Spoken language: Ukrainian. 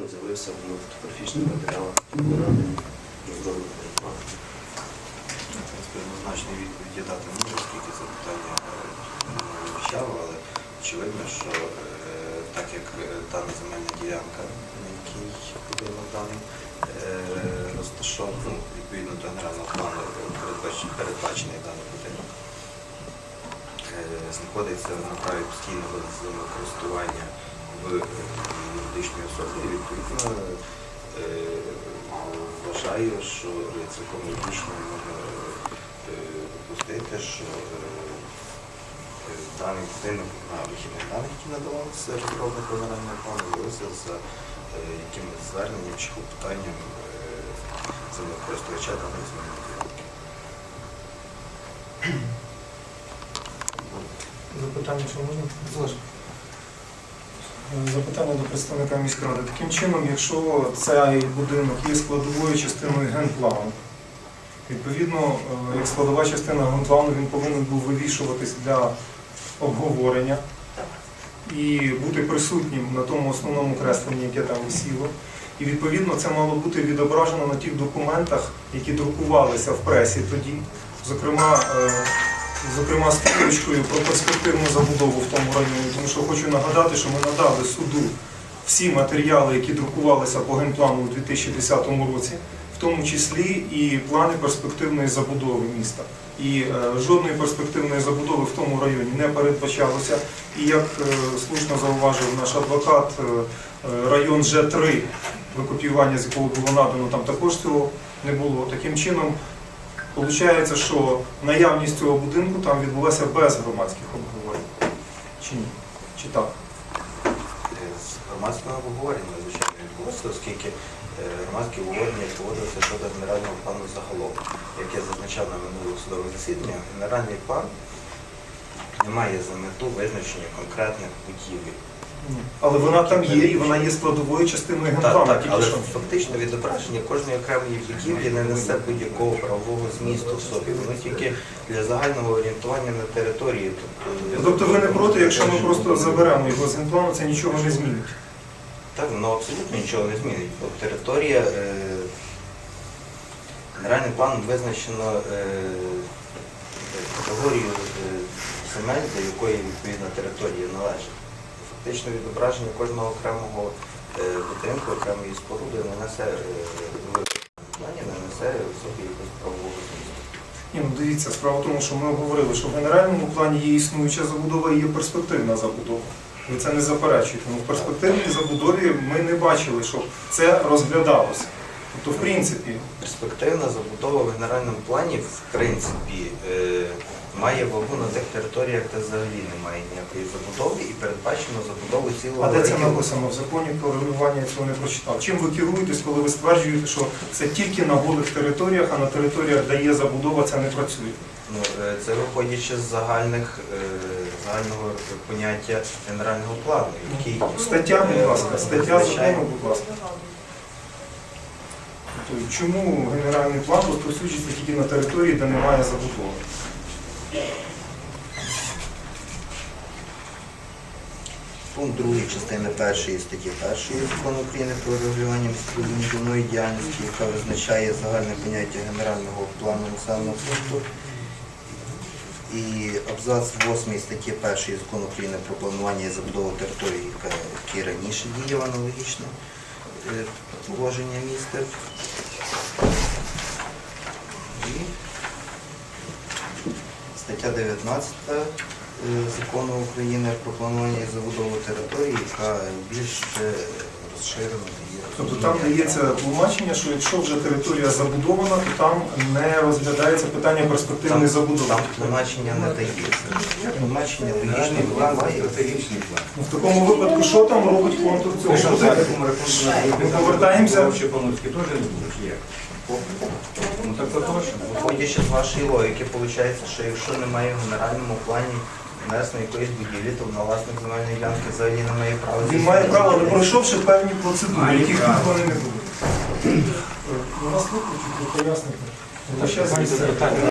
відповідно з'явився в фотографічних матеріалах ради розроблений план. В відповіді дати можу, оскільки це питання е, не вивчав, але очевидно, що е, так як е, дана земельна ділянка, на якій будинок даний, е, розташовано відповідно до генерального плану передбачений даний будинок, знаходиться на праві постійного користування в юридичній особі, відповідно е, вважаю, що цілком логічно можна е, допустити, що е, даний будинок на вихідних даних, які надавалися розробнику генерального плану, виявився е, якимось зверненням чи клопотанням е, землекористувача даної земельної ділянки. Запитання, що можна? Залиш. Запитання до представника міськради. Таким чином, якщо цей будинок є складовою частиною генплану, відповідно, е, як складова частина генплану, він повинен був вивішуватись для обговорення і бути присутнім на тому основному кресленні, яке там висіло. І відповідно це мало бути відображено на тих документах, які друкувалися в пресі тоді. Зокрема, е, зокрема з стрілочкою про перспективну забудову в тому районі, тому що хочу нагадати, що ми надали суду всі матеріали, які друкувалися по генплану у 2010 році, в тому числі і плани перспективної забудови міста. І е, жодної перспективної забудови в тому районі не передбачалося. І як е, слушно зауважив наш адвокат, е, район Ж3, викопіювання з якого було надано, там також цього не було. Таким чином, Получається, що наявність цього будинку там відбулася без громадських обговорень. Чи ні? Чи так? Е, З громадського обговорення, звичайно, відбулося, оскільки е, громадське обговорення проводилося щодо генерального плану загалом. Як я зазначав на минулих судових засіданнях, генеральний план не має за мету визначення конкретних будівель. Але вона там є і вона є складовою частиною генплану. Так, так, але фактично відображення кожної окремої будівлі не несе будь-якого правового змісту в собі. Воно тільки для загального орієнтування на території. Тобто ви не проти, якщо ми просто заберемо його з генплану, це нічого не змінить. Так, воно абсолютно нічого не змінить. Бо територія е, генеральним планом визначено е, категорію е, земель, до якої відповідна територія належить. Фактично відображення кожного окремого е, будинку, окремої споруди не несе е, плані не несе в собі якогось правового змісту. Ні, ну дивіться, справа в тому, що ми говорили, що в генеральному плані є існуюча забудова і є перспективна забудова. Ви це не заперечуєте. Ну, в перспективній забудові ми не бачили, щоб це розглядалося. Тобто, в принципі, Перспективна забудова в генеральному плані, в принципі, е, має вагу на тих територіях, де взагалі немає ніякої забудови і передбачено забудову цілого а де це написано в законі про регулювання я цього не прочитав. Чим ви керуєтесь, коли ви стверджуєте, що це тільки на голих територіях, а на територіях, де є забудова, це не працює? Ну, е, це виходячи з загальних, е, загального поняття генерального плану, який Стаття, будь ласка, стаття будь ласка. Чому генеральний план розповсюджується тільки на території, де немає забудови? Пункт 2 частини 1 статті 1 закону України про регулювання містобудівної діяльності, яка визначає загальне поняття генерального плану населеного пункту. І абзац 8 статті 1 закону України про планування і забудову території, яка, раніше діяв аналогічно е, положення міста. І стаття 19 е, закону України про планування і забудову території, яка більш е, розширена. Тобто там дається тлумачення, що якщо вже територія забудована, то там не розглядається питання перспективної забудови. Там тлумачення не дається. Тлумачення логічне впливає. Ну, В такому випадку, що там робить контур цього будинку? Ми повертаємося. Вообще по-людськи теж не будеш як? Ну так точно. Виходячи з вашої логіки, виходить, що якщо немає в генеральному плані внесено якоїсь будівлі, то на власник земельної ділянки взагалі не має права. Він має право, але пройшовши певні процедури, яких вони не будуть. Нас викличуть, місце. Запитання.